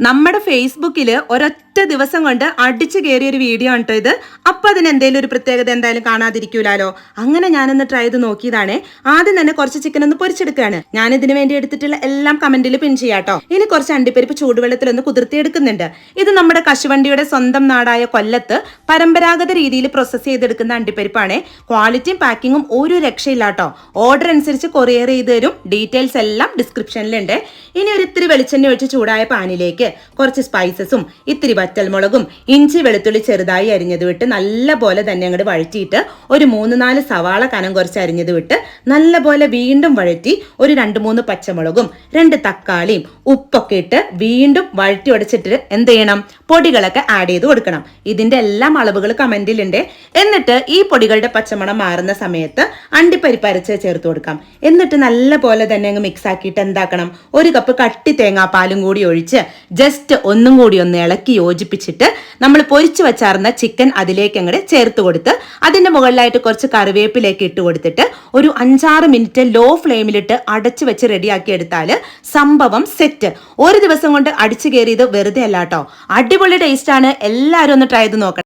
നമ്മുടെ ഫേസ്ബുക്കിൽ ഒരൊറ്റ ദിവസം കൊണ്ട് അടിച്ചു കയറിയ ഒരു വീഡിയോ ആണ് കേട്ടോ ഇത്. അപ്പം അതിന് എന്തെങ്കിലും ഒരു പ്രത്യേകത എന്തായാലും കാണാതിരിക്കൂലാലോ? അങ്ങനെ ഞാനൊന്ന് ട്രൈ ചെയ്ത് നോക്കിയതാണ്. ആദ്യം തന്നെ കുറച്ച് ചിക്കൻ ഒന്ന് പൊരിച്ചെടുക്കുകയാണ്. ഞാൻ ഇതിനു വേണ്ടി എടുത്തിട്ടുള്ള എല്ലാം കമന്റിൽ പിൻ ചെയ്യാട്ടോ ഇനി കുറച്ച് അണ്ടിപ്പരിപ്പ് ചൂടുവെള്ളത്തിൽ ഒന്ന് കുതിർത്തി എടുക്കുന്നുണ്ട്. ഇത് നമ്മുടെ കശുവണ്ടിയുടെ സ്വന്തം നാടായ കൊല്ലത്ത് പരമ്പരാഗത രീതിയിൽ പ്രോസസ്സ് ചെയ്തെടുക്കുന്ന അണ്ടിപ്പരിപ്പാണ്. ക്വാളിറ്റിയും പാക്കിങ്ങും ഒരു രക്ഷയില്ലാട്ടോ ഓർഡർ അനുസരിച്ച് കൊറിയർ ചെയ്ത് തരും. ഡീറ്റെയിൽസ് എല്ലാം ഡിസ്ക്രിപ്ഷനിലുണ്ട് ഇനി ഒരു ഇത്തിരി വെളിച്ചെണ്ണ ഒഴിച്ച് ചൂടായ പാനിലേക്ക് കുറച്ച് സ്പൈസസും ഇത്തിരി വറ്റൽമുളകും ഇഞ്ചി വെളുത്തുള്ളി ചെറുതായി അരിഞ്ഞത് വിട്ട് നല്ല പോലെ തന്നെ അങ്ങോട്ട് വഴറ്റിയിട്ട് ഒരു മൂന്ന് നാല് സവാള കനം കുറച്ച് അരിഞ്ഞത് വിട്ട് നല്ല പോലെ വീണ്ടും വഴറ്റി ഒരു രണ്ട് മൂന്ന് പച്ചമുളകും രണ്ട് തക്കാളിയും ഉപ്പൊക്കെ ഇട്ട് വീണ്ടും വഴറ്റി ഉടച്ചിട്ട് എന്ത് ചെയ്യണം? പൊടികളൊക്കെ ആഡ് ചെയ്ത് കൊടുക്കണം. ഇതിന്റെ എല്ലാം അളവുകൾ കമന്റിലുണ്ട് എന്നിട്ട് ഈ പൊടികളുടെ പച്ചമണം മാറുന്ന സമയത്ത് അണ്ടിപ്പരിപ്പ് അരച്ച് ചേർത്ത് കൊടുക്കാം. എന്നിട്ട് നല്ല പോലെ തന്നെ അങ്ങ് മിക്സ് ആക്കിയിട്ട് എന്താക്കണം? ഒരു കപ്പ് കട്ടി തേങ്ങാപ്പാലും കൂടി ഒഴിച്ച് ജസ്റ്റ് ഒന്നും കൂടി ഒന്ന് ഇളക്കി യോജിപ്പിച്ചിട്ട് നമ്മൾ പൊരിച്ചു വെച്ചാർന്ന ചിക്കൻ അതിലേക്ക് അങ്ങോട്ട് ചേർത്ത് കൊടുത്ത് അതിന്റെ മുകളിലായിട്ട് കുറച്ച് കറിവേപ്പിലേക്ക് ഇട്ട് കൊടുത്തിട്ട് ഒരു അഞ്ചാറ് മിനിറ്റ് ലോ ഫ്ലെയിമിലിട്ട് അടച്ചു വെച്ച് റെഡിയാക്കി എടുത്താൽ സംഭവം സെറ്റ് ഒരു ദിവസം കൊണ്ട് അടിച്ചു കയറിയത് വെറുതെ അല്ല കേട്ടോ അടിപൊളി ടേസ്റ്റാണ് എല്ലാവരും ഒന്ന് ട്രൈ ചെയ്ത് നോക്കണം.